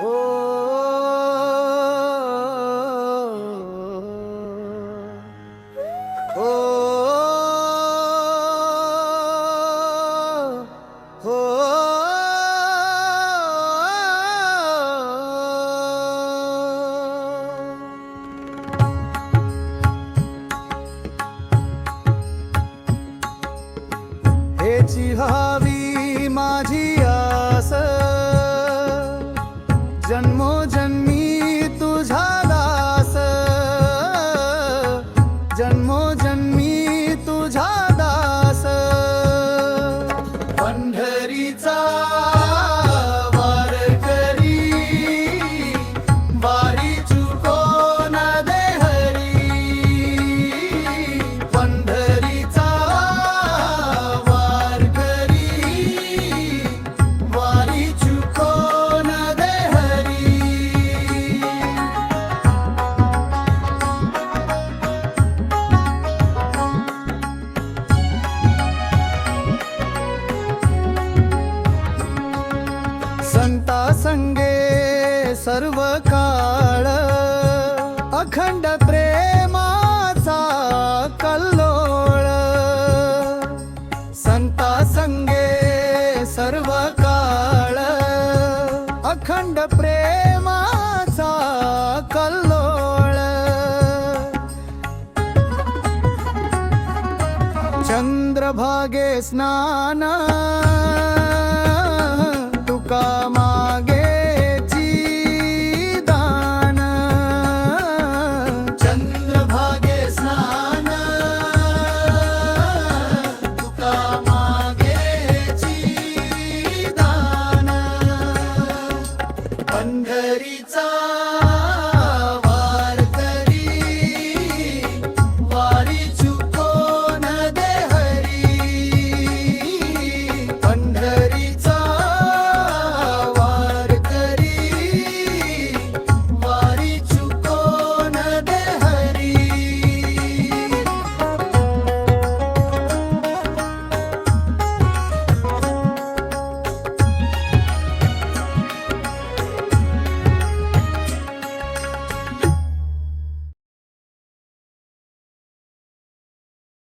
ও ও হে চিহারি মাঝি জন্ম संगे सर्व काळ अखंड प्रेमाचा कल्लोळ. संता संगे सर्व काळ अखंड प्रेमाचा कल्लोळ. चंद्रभागे स्नान